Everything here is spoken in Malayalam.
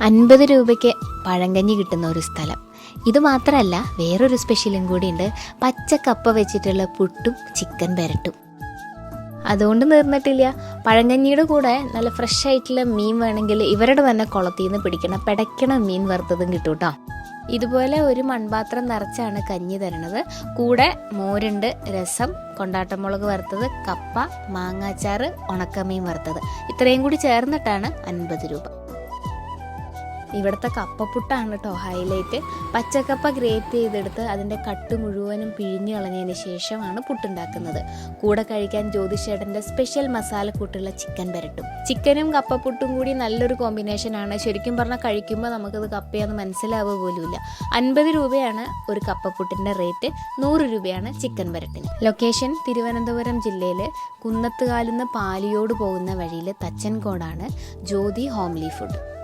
അൻപത് രൂപയ്ക്ക് പഴങ്കഞ്ഞി കിട്ടുന്ന ഒരു സ്ഥലം. ഇത് മാത്രമല്ല വേറൊരു സ്പെഷ്യലും കൂടിയുണ്ട്. പച്ചക്കപ്പ വെച്ചിട്ടുള്ള പുട്ടും ചിക്കൻ പെരട്ടും. അതുകൊണ്ട് നിർന്നിട്ടില്ല. പഴങ്കഞ്ഞിയുടെ കൂടെ നല്ല ഫ്രഷ് ആയിട്ടുള്ള മീൻ വേണമെങ്കിൽ ഇവരുടെ തന്നെ കുളത്തിൽ നിന്ന് പിടിക്കണം. പിടയ്ക്കണ മീൻ വറുത്തതും കിട്ടും കേട്ടോ ഇതുപോലെ ഒരു മൺപാത്രം നിറച്ചാണ് കഞ്ഞി തരണത്. കൂടെ മോരുണ്ട് രസം കൊണ്ടാട്ടമുളക് വറുത്തത് കപ്പ മാങ്ങാച്ചാറ് ഉണക്കമീൻ വറുത്തത്. ഇത്രയും കൂടി ചേർന്നിട്ടാണ് അൻപത് രൂപ. ഇവിടുത്തെ കപ്പപ്പുട്ടാണ് കേട്ടോ ഹൈലൈറ്റ് പച്ചക്കപ്പ ഗ്രേറ്റ് ചെയ്തെടുത്ത് അതിന്റെ കട്ട് മുഴുവനും പിഴിഞ്ഞു കളഞ്ഞതിന് ശേഷമാണ് പുട്ടുണ്ടാക്കുന്നത്. കൂടെ കഴിക്കാൻ ജ്യോതിഷേട്ടന്റെ സ്പെഷ്യൽ മസാല കൂട്ടുള്ള ചിക്കൻ പെരട്ടും. ചിക്കനും കപ്പപ്പുട്ടും കൂടി നല്ലൊരു കോമ്പിനേഷനാണ് ശരിക്കും പറഞ്ഞാൽ കഴിക്കുമ്പോൾ നമുക്കത് കപ്പയാന്ന് മനസ്സിലാവുക പോലുമില്ല. അൻപത് രൂപയാണ് ഒരു കപ്പപ്പുട്ടിന്റെ റേറ്റ് നൂറ് രൂപയാണ് ചിക്കൻ പെരട്ടിന്. ലൊക്കേഷൻ തിരുവനന്തപുരം ജില്ലയിൽ കുന്നത്തുകാലിൽ നിന്ന് പാലിയോട് പോകുന്ന വഴിയിൽ തച്ചൻകോടാണ്. ജ്യോതി ഹോംലി ഫുഡ്